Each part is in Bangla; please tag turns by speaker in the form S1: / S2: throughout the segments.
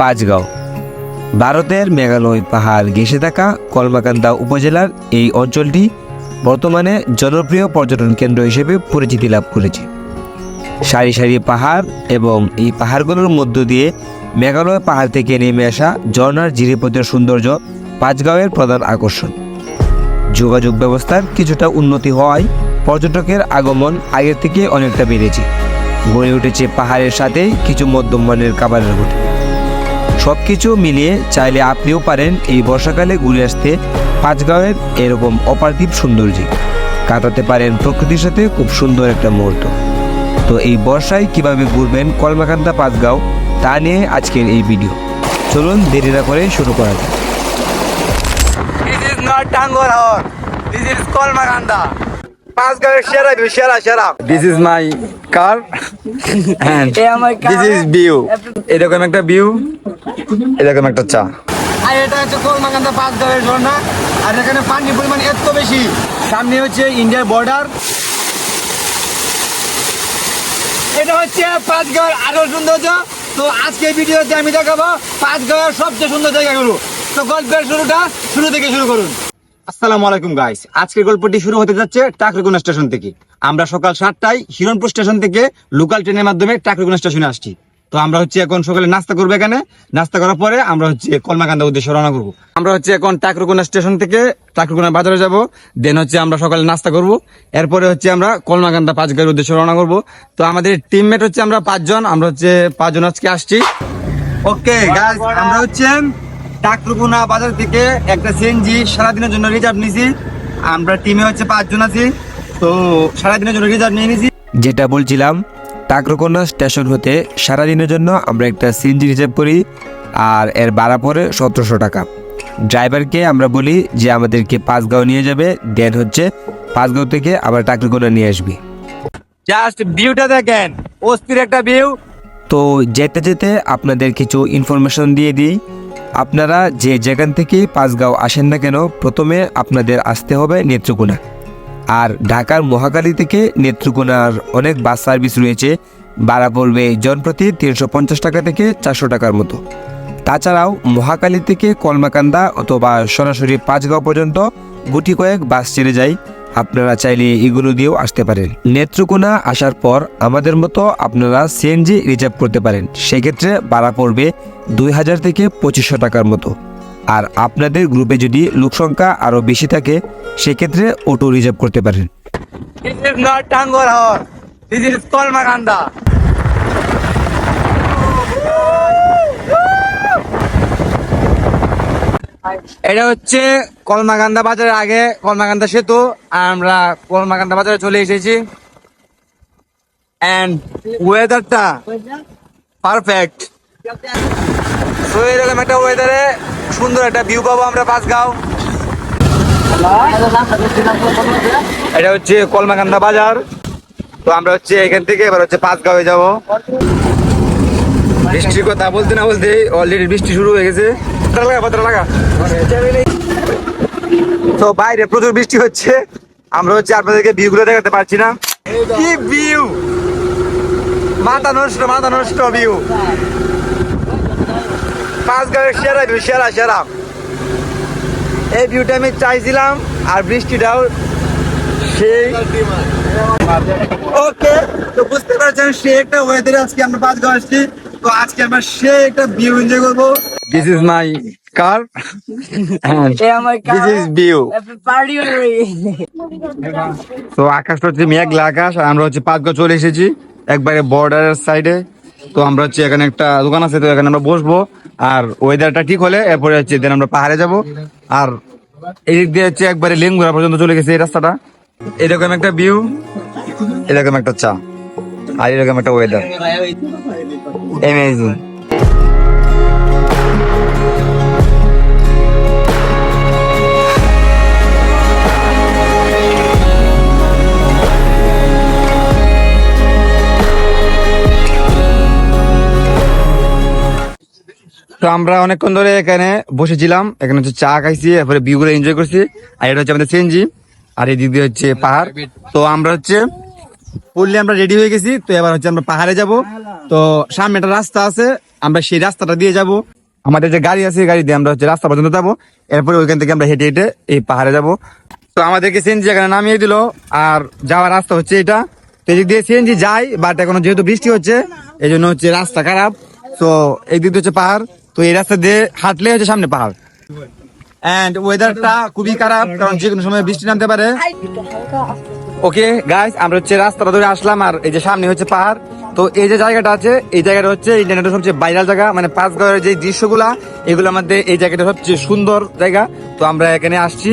S1: পাঁচগাঁও। ভারতের মেঘালয় পাহাড় ঘেঁষে থাকা কলমাকান্দা উপজেলার এই অঞ্চলটি বর্তমানে জনপ্রিয় পর্যটন কেন্দ্র হিসেবে পরিচিতি লাভ করেছে। সারি সারি পাহাড় এবং এই পাহাড়গুলোর মধ্য দিয়ে মেঘালয় পাহাড় থেকে নেমে আসা ঝর্ণার জিরিপথের সৌন্দর্য পাঁচগাঁওয়ের প্রধান আকর্ষণ। যোগাযোগ ব্যবস্থার কিছুটা উন্নতি হওয়ায় পর্যটকের আগমন আগের থেকে অনেকটা বেড়েছে। গড়ে উঠেছে পাহাড়ের সাথে কিছু মধ্যম মানের খাবারের হোটেল। সব কিছু মিলিয়ে চাইলে আপনিও পারেন এই বর্ষাকালে ঘুরে আসতে পাঁচগাঁওয়ের এরকম অপার্থিব সৌন্দর্যে। কাটাতে পারেন প্রকৃতির সাথে খুব সুন্দর একটা মুহূর্ত। তো এই বর্ষায় কীভাবে ঘুরবেন কলমাকান্দা পাঁচগাঁও তা নিয়ে আজকের এই ভিডিও। চলুন দেরি না করে শুরু করা যাক.
S2: Pascal, shut up, you shut up, shut up. This is view. এরকম একটা ভিউ এরকম একটা চা। আর এটা হচ্ছে কলমাকান্দা পাঁচ গাঁয়ের ঝর্ণা। আর এখানে পানির পরিমাণ এত বেশি। সামনে হচ্ছে ইন্ডিয়ার বর্ডার এটা হচ্ছে পাঁচ গাঁয়ের আরও সৌন্দর্য। তো আজকে ভিডিওতে আমি দেখাবো পাঁচ গাঁয়ের সবচেয়ে সুন্দর জায়গাগুলো। তো গল্পের শুরুটা শুরু থেকে শুরু করুন। আসসালামু আলাইকুম গাইস আজকের গল্পটি শুরু হতে যাচ্ছে টাকরিগুনা স্টেশন থেকে। আমরা সকাল সাতটায় হিরণপুর স্টেশন থেকে লোকাল ট্রেনের মাধ্যমে টাকরিগুনা স্টেশনে আসছি। তো আমরা হচ্ছে এখন সকালে নাস্তা করব এখানে। নাস্তা করার পরে আমরা হচ্ছে কলমাকান্দা উদ্দেশ্যে রওনা করব। আমরা হচ্ছে এখন টাকরুকুনা স্টেশন থেকে টাকরুকুনা বাজারে যাব। দেন হচ্ছে আমরা সকালে নাস্তা করব। এরপরে হচ্ছে আমরা কলমাকান্দা পাঁচ গাড়ির উদ্দেশ্যে রওনা করব। তো আমাদের টিমমেট হচ্ছে আমরা পাঁচজন। আমরা হচ্ছে পাঁচজন আজকে আসছি। ওকে গাইস আমরা হচ্ছে টাকরুকুনা বাজার থেকে একটা সিএনজি সারাদিনের জন্য রিজার্ভ নিছি। আমরা টিমে হচ্ছে পাঁচজন আছি। তো সারাদিনের জন্য রিজার্ভ নিয়ে নিছি।
S1: যেটা বলছিলাম টাকরকোনা স্টেশন হতে সারাদিনের জন্য আমরা একটা সিএনজি রিজার্ভ করি আর এর ভাড়া পড়ে সতেরোশো টাকা। ড্রাইভারকে আমরা বলি যে আমাদেরকে পাঁচগাঁও নিয়ে যাবে দেন হচ্ছে পাঁচগাঁও থেকে আবার টাকরকোনা নিয়ে আসবি।
S2: জাস্ট ভিউটা দেখেন অস্থির একটা ভিউ
S1: তো যেতে যেতে আপনাদের কিছু ইনফরমেশন দিয়ে দিই। আপনারা যে যেখান থেকে পাঁচগাঁও আসেন না কেন প্রথমে আপনাদের আসতে হবে নেত্রকোনা। আর ঢাকার মহাকালী থেকে নেত্রকোনার অনেক বাস সার্ভিস রয়েছে। ভাড়া পড়বে জনপ্রতি তিনশো পঞ্চাশ টাকা থেকে চারশো টাকার মতো। তাছাড়াও মহাকালী থেকে কলমাকান্দা অথবা সরাসরি পাঁচগাঁও পর্যন্ত গুটি কয়েক বাস ছেড়ে যায়। আপনারা চাইলে এগুলো দিয়েও আসতে পারেন। নেত্রকোনা আসার পর আমাদের মতো আপনারা সিএনজি রিজার্ভ করতে পারেন। সেক্ষেত্রে ভাড়া পড়বে দুই হাজার থেকে পঁচিশশো টাকার মতো। আর আপনাদের গ্রুপে যদি লোক সংখ্যা আরও বেশি থাকে, সেক্ষেত্রে অটো রিজার্ভ করতে পারেন.
S2: এটা হচ্ছে কলমাকান্দা বাজারের আগে, কলমাকান্দা সেতু। আর আমরা কলমাকান্দা বাজারে চলে এসেছি। ওয়েদারটা পারফেক্ট তো এরকম একটা ওয়েদারে সুন্দর একটা ভিউ পাবো আমরা পাঁচগাঁও। এটা হচ্ছে কলমাকান্দা বাজার। তো আমরা হচ্ছে এখান থেকে এবার হচ্ছে পাঁচগাঁওয়ে যাব। বৃষ্টির কথা বলতে না বলতে অলরেডি বৃষ্টি শুরু হয়ে গেছে। লাগা, পাত্রা লাগা। তো বাইরে প্রচুর বৃষ্টি হচ্ছে। আমরা হচ্ছে আপনাদেরকে ভিউ গুলো দেখাতে পারছি না। কি ভিউ মাথা নষ্ট মাথা নষ্ট ভিউ সেরা ভিউ সেরা সেরা। এই ভিউটা আমি চাইছিলাম আর বৃষ্টিটাও সেই। ওকে তো বুঝতে পারছেন সে একটা ওয়েদারে আজকে আমরা পাঁচ গাঁও আসছি। তো আজকে আমরা সে একটা ভিউ এনজয় করব। This is my car this is view তো আকাশটা হচ্ছে মেঘলা আকাশ আর আমরা হচ্ছে পাঁচ গাঁও চলে এসেছি। একবারে বর্ডারের সাইডে তো আমরা হচ্ছে এখানে একটা দোকান আছে তো এখানে আমরা বসবো। আর ওয়েদারটা ঠিক হলে এরপরে হচ্ছে দেন আমরা পাহাড়ে যাব। আর এদিক দিয়ে হচ্ছে একবারে লেঙ্গুরা পর্যন্ত চলে গেছে এই রাস্তাটা। এরকম একটা ভিউ এরকম একটা চা, আর এরকম একটা ওয়েদার অ্যামেজিং তো আমরা অনেকক্ষণ ধরে এখানে বসেছিলাম। এখানে হচ্ছে চা খাইছি, এরপরে ভিউ গুলো এনজয় করছি। আর এটা হচ্ছে আমাদের সিএনজি আর এদিক দিয়ে হচ্ছে পাহাড়। তো আমরা হচ্ছে পড়লে আমরা রেডি হয়ে গেছি, তো এবার হচ্ছে আমরা পাহাড়ে যাব। তো সামনে একটা রাস্তা আছে, আমরা সেই রাস্তাটা দিয়ে যাব। আমাদের যে গাড়ি আছে গাড়ি দিয়ে আমরা হচ্ছে রাস্তা পর্যন্ত যাব। এরপরে ওইখান থেকে আমরা হেঁটে হেঁটে এই পাহাড়ে যাব। তো আমাদেরকে সিএনজি এখানে নামিয়ে দিল, আর যাওয়ার রাস্তা হচ্ছে এটা। তো এদিক দিয়ে সিএনজি যাই বাট এখন যেহেতু বৃষ্টি হচ্ছে এই জন্য হচ্ছে রাস্তা খারাপ। তো এই দিয়ে হচ্ছে পাহাড়। তো এই রাস্তা দিয়ে হাঁটলে হচ্ছে সামনে পাহাড়। এন্ড ওয়েদারটা খুবই খারাপ, কারণ যে কোনো সময় বৃষ্টি নামতে পারে। ওকে গাইস আমরা হচ্ছে রাস্তাটা ধরে আসলাম, আর এই যে সামনে হচ্ছে পাহাড়। তো এই যে জায়গাটা আছে, এই জায়গাটা হচ্ছে ইন্টারনেটের সবচেয়ে ভাইরাল জায়গা মানে পাঁচগড়ের যে দৃশ্যগুলা এগুলোর মধ্যে এই জায়গাটা সবচেয়ে সুন্দর জায়গা। তো আমরা এখানে আসছি।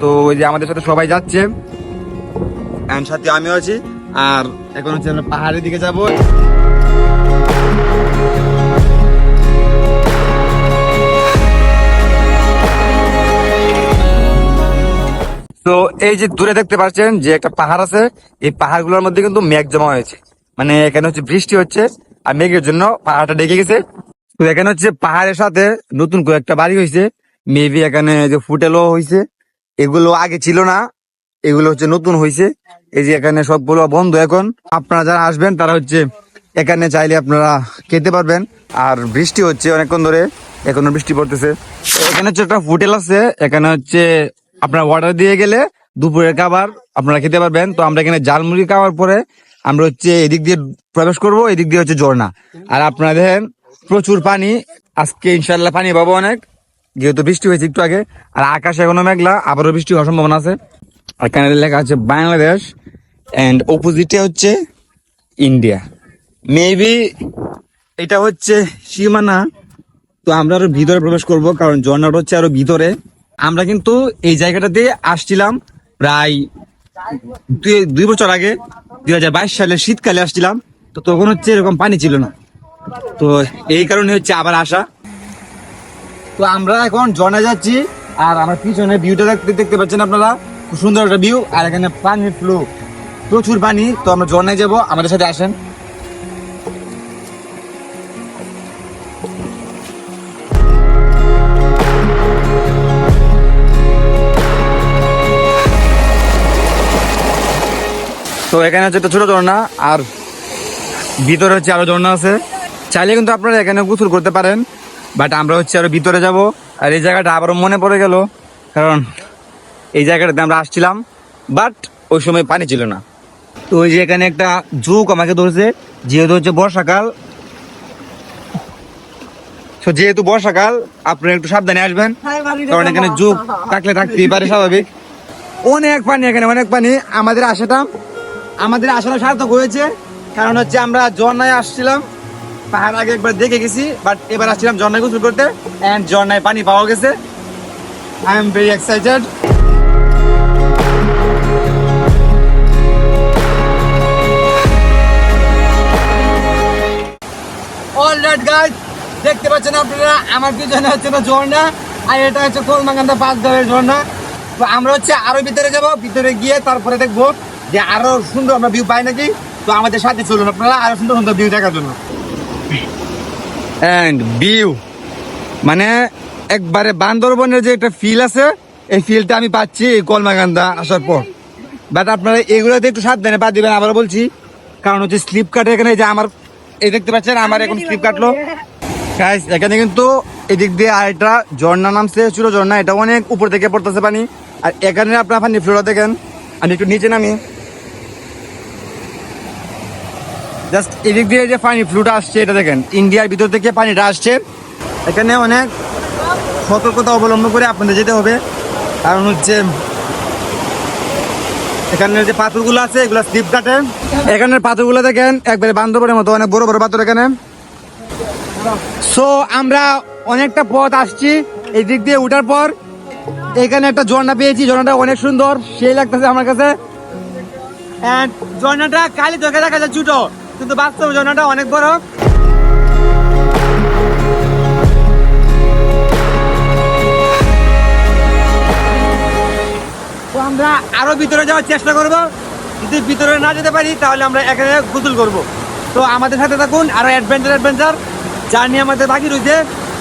S2: তো ওই যে আমাদের সাথে সবাই যাচ্ছে। এন্ড সাথে আমিও আছি, আর এখন হচ্ছে আমরা পাহাড়ের দিকে যাব। তো এই যে দূরে দেখতে পাচ্ছেন যে একটা পাহাড় আছে, এই পাহাড়গুলোর মধ্যে কিন্তু মেঘ জমা হয়েছে। মানে এখানে হচ্ছে বৃষ্টি হচ্ছে আর মেঘের জন্য পাহাড়টা ডেকে গেছে। তো এখানে হচ্ছে পাহাড়ের সাথে নতুন করে একটা বাড়ি হয়েছে। মেবি এখানে যে ফুটেলও হয়েছে। এগুলো আগে ছিল না, এগুলো হচ্ছে নতুন হয়েছে। এই যে এখানে সবগুলো বন্ধ এখন। আপনারা যারা আসবেন, তারা হচ্ছে এখানে চাইলে আপনারা খেতে পারবেন। আর বৃষ্টি হচ্ছে অনেকক্ষণ ধরে, এখনও বৃষ্টি পড়তেছে। এখানে হচ্ছে একটা হোটেল আছে, এখানে হচ্ছে আপনার অর্ডার দিয়ে গেলে দুপুরের খাবার আপনারা খেতে পারবেন। তো আমরা এখানে জালমুড়ি খাওয়ার পরে আমরা হচ্ছে এদিক দিয়ে প্রবেশ করব, এদিক দিয়ে হচ্ছে ঝর্ণা। আর আপনারা দেখেন, প্রচুর পানি। আজকে ইনশাল্লাহ পানি পাবো অনেক। যেহেতু বৃষ্টি হয়েছে একটু আগে, আর আকাশ এখনও মেঘলা, আবারও বৃষ্টি হওয়ার সম্ভাবনা আছে। আর এখানে লেখা আছে বাংলাদেশ অ্যান্ড অপোজিটে হচ্ছে ইন্ডিয়া মেবি এটা হচ্ছে সীমানা। তো আমরা আরও ভিতরে প্রবেশ করব, কারণ ঝর্ণাটা হচ্ছে আরও ভিতরে। আমরা কিন্তু এই জায়গাটাতে আসছিলাম প্রায় দুই- বছর আগে, দুই হাজার বাইশ সালে শীতকালে আসছিলাম। তো তখন হচ্ছে এরকম পানি ছিল না। তো এই কারণে হচ্ছে আবার আসা। তো আমরা এখন ঝর্ণা যাচ্ছি আর আমার পিছনে ভিউটা দেখতে দেখতে পাচ্ছেন আপনারা? খুব সুন্দর একটা ভিউ আর এখানে পানির ফ্লো প্রচুর পানি। তো আমরা ঝর্ণায় যাব। আমাদের সাথে আসেন। তো এখানে হচ্ছে একটা ছোট ঝর্ণা আর ভিতরে হচ্ছে আরও ঝর্ণা আছে। চাইলে কিন্তু আপনারা এখানে গোসল করতে পারেন বাট আমরা হচ্ছে আরও ভিতরে যাব। আর এই জায়গাটা আবারও মনে পড়ে গেল কারণ এই জায়গাটাতে আমরা আসছিলাম বাট ওই সময় পানি ছিল না। তো ওই যে এখানে একটা ঝুঁক আমাকে ধরছে যেহেতু হচ্ছে বর্ষাকাল তো যেহেতু বর্ষাকাল আপনারা একটু সাবধানে আসবেন কারণ এখানে যুগ থাকলে থাকতেই পারে স্বাভাবিক। অনেক পানি এখানে অনেক পানি। আমাদের আসাটা আমাদের আসলে সার্থক হয়েছে, কারণ হচ্ছে আমরা ঝর্ণায় আসছিলাম, পাহাড় আগে একবার দেখে গেছি বাট এবার আসছিলাম ঝর্ণায় গোসল করতে অ্যান্ড ঝর্ণায় পানি পাওয়া গেছে। আই এম ভেরি এক্সাইটেড দেখতে পাচ্ছেন আপনারা, আমার পিছনে হচ্ছে না ঝর্ণা, আর এটা হচ্ছে পাঁচ দলের ঝর্ণা। তো আমরা হচ্ছে আরও ভিতরে যাব, ভিতরে গিয়ে তারপরে দেখব। যে আরও সুন্দর আমরা ভিউ পাই নাকি? তো আমাদের সাথে চলুন আপনারা আরও সুন্দর সুন্দর ভিউ দেখার জন্য। এন্ড ভিউ মানে একবারে বান্দরবনের যে একটা ফিল আছে এই ফিলটা আমি পাচ্ছি এই কলমাকান্দা আসার পর। বাট আপনারা এগুলোতে একটু সাবধানে পা দিবেন আবার বলছি। কারণ হচ্ছে স্লিপ কাটে এখানে যে আমার এই দেখতে পাচ্ছেন আমার এখন স্লিপ কাটলো Guys, এখানে কিন্তু এদিক দিয়ে আরেকটা ঝর্ণা নামছে ছোট ঝর্ণা এটা অনেক উপর থেকে পড়তেছে পানি। আর এখানে আপনার পানি ফ্লোরা দেখেন। আমি একটু নিচে নামি। জাস্ট এদিক দিয়ে যে পানি ফ্লুটা আসছে, এটা দেখেন। ইন্ডিয়ার ভিতর থেকে পানিটা আসছে। এখানে অনেক সতর্কতা অবলম্বন করে আপনাদের যেতে হবে। কারণ হচ্ছে, এখানের যে পাথরগুলো আছে, এগুলো স্লিপ কাটে। এখানের পাথরগুলো দেখেন, একবারে বান্ধবের মতো, অনেক বড় বড় পাথর এখানে। সো আমরা অনেকটা পথ আসছি। এই দিক দিয়ে উঠার পর, এখানে একটা ঝর্ণা পেয়েছি। ঝর্ণাটা অনেক সুন্দর, সেই লাগতেছে আমার কাছে। ঝর্ণাটা কালি দেখা যায় ছোট। কিন্তু বাস্তব ঝর্ণাটা অনেক বড়। আমরা আরও ভিতরে যাওয়ার চেষ্টা করব। যদি ভিতরে না যেতে পারি, তাহলে আমরা এখানে গুসল করব। তো আমাদের সাথে থাকুন, আরও অ্যাডভেঞ্চার অ্যাডভেঞ্চার জার্নি আমাদের বাকি রয়েছে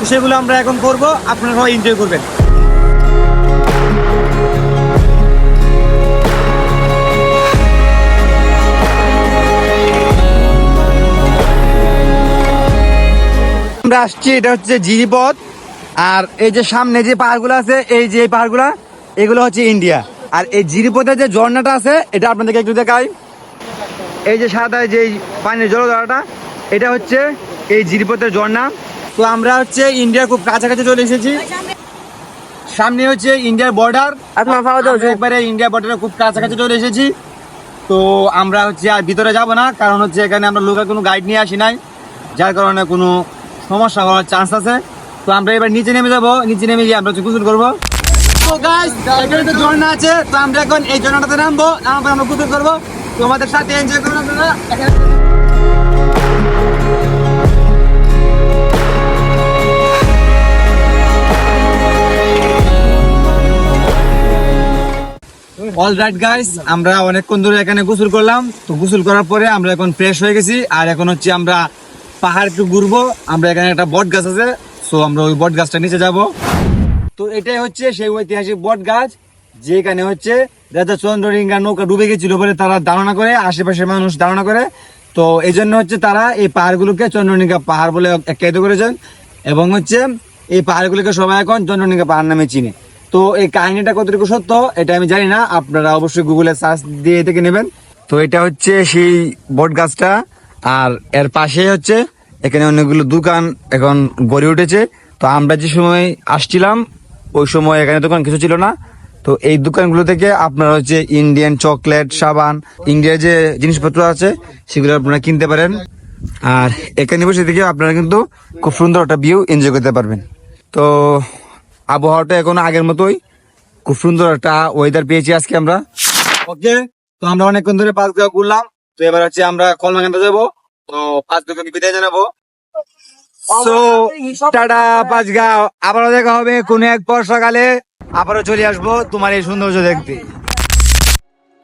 S2: সেগুলো আমরা এখন করব। আপনারা সবাই এনজয় করবেন। আমরা আসছি এটা হচ্ছে জিরিপথ আর এই যে সামনে যে পাহাড়গুলো আছে এই যে পাহাড়গুলা এগুলো হচ্ছে ইন্ডিয়া। আর এই জিরিপথের যে ঝর্ণাটা আছে এটা আপনাদেরকে একটু দেখাই। এই যে সাদা যে এই পানির জলধারাটা এটা হচ্ছে এই জিরিপথের ঝর্ণা। তো আমরা হচ্ছে ইন্ডিয়ার খুব কাছাকাছি চলে এসেছি। সামনে হচ্ছে ইন্ডিয়ার বর্ডার একবারে ইন্ডিয়া বর্ডারের খুব কাছাকাছি চলে এসেছি। তো আমরা হচ্ছে আর ভিতরে যাব না কারণ হচ্ছে এখানে আমরা লোকাল কোনো গাইড নিয়ে আসি নাই। যার কারণে কোনো সমস্যা হওয়ার চান্স আছে। তো আমরা এবার নিচে নেমে যাব। নিচে নেমে গিয়ে আমরা গোসল করব। তো ঝর্ণা আছে, তো আমরা এখন এই নামবো। আমরা করব। সাথে গাইস আমরা অনেকক্ষণ ধরে এখানে গোসল করলাম। তো গোসল করার পরে আমরা এখন ফ্রেশ হয়ে গেছি। আর এখন হচ্ছে আমরা পাহাড় একটু ঘুরবো। আমরা এখানে একটা বট গাছ আছে সো আমরা ওই বট গাছটা নিচে যাব। তো এটাই হচ্ছে সেই ঐতিহাসিক বট গাছ, যেখানে হচ্ছে রাজা চন্দ্ররিঙ্গা নৌকা ডুবে গেছিল বলে তারা ধারণা করে, আশেপাশের মানুষ ধারণা করে। তো এই জন্য হচ্ছে তারা এই পাহাড়গুলোকে চন্দ্রনিকা পাহাড় বলে আখ্যায়িত করেছেন এবং হচ্ছে এই পাহাড়গুলোকে সবাই এখন চন্দ্রনিকা পাহাড় নামে চিনে। তো এই কাহিনীটা কতটুকু সত্য, এটা আমি জানি না, আপনারা অবশ্যই গুগলে সার্চ দিয়ে থেকে নেবেন। তো এটা হচ্ছে সেই বট গাছটা। আর এর পাশে হচ্ছে এখানে অনেকগুলো দোকান এখন গড়ে উঠেছে। তো আমরা যে সময় আসছিলাম, ওই সময় এখানে দোকান কিছু ছিল না। তো এই দোকানগুলো থেকে আপনারা হচ্ছে ইন্ডিয়ান চকলেট সাবান ইন্ডিয়ার যে জিনিসপত্র আছে, সেগুলো আপনারা কিনতে পারেন। আর এখানে বসে থেকে আপনারা কিন্তু খুব সুন্দর একটা ভিউ এনজয় করতে পারবেন। তো আবহাওয়াটা এখন আগের মতোই, খুব সুন্দর একটা ওয়েদার পেয়েছি আজকে আমরা। ওকে তো আমরা অনেকক্ষণ ধরে পাঁচ গাঁও ঘুরলাম। তো এবার হচ্ছে আমরা কলমাকান্দা যাব। তো পাঁচ গাঁওকে বিদায় জানাব। সো টাটা পাঁচগাঁও আবারও দেখা হবে কোন এক পর সকালে আবারও চলে আসব তোমার এই সৌন্দর্য দেখতে।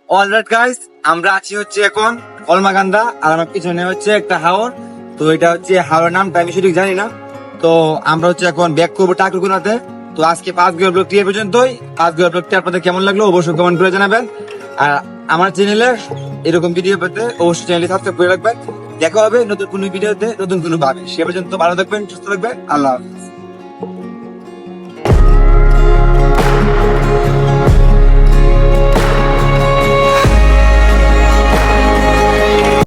S2: অলরাইট গাইস আমরা আছি হচ্ছে এখন কলমাকান্দা। আর আমার পিছনে হচ্ছে একটা হাওর। তো এটা হচ্ছে হাওড়ের নামটা আমি সঠিক জানি না। তো আমরা হচ্ছে এখন ব্যাক করব টাকুরগুনাতে তো আজকে পাঁচ গের ব্লগটি এ পর্যন্তই। পাঁচ গের ব্লগটি আপনাদের কেমন লাগল অবশ্যই কমেন্ট করে জানাবেন। আর আমার চ্যানেলে এরকম ভিডিও পেতে অবশ্যই চ্যানেলটি সাবস্ক্রাইব করে রাখবেন। দেখা হবে নতুন কোনো ভিডিওতে নতুন কোনো ভাবে। সে পর্যন্ত ভালো থাকবেন, সুস্থ থাকবেন। আল্লাহ হাফেজ।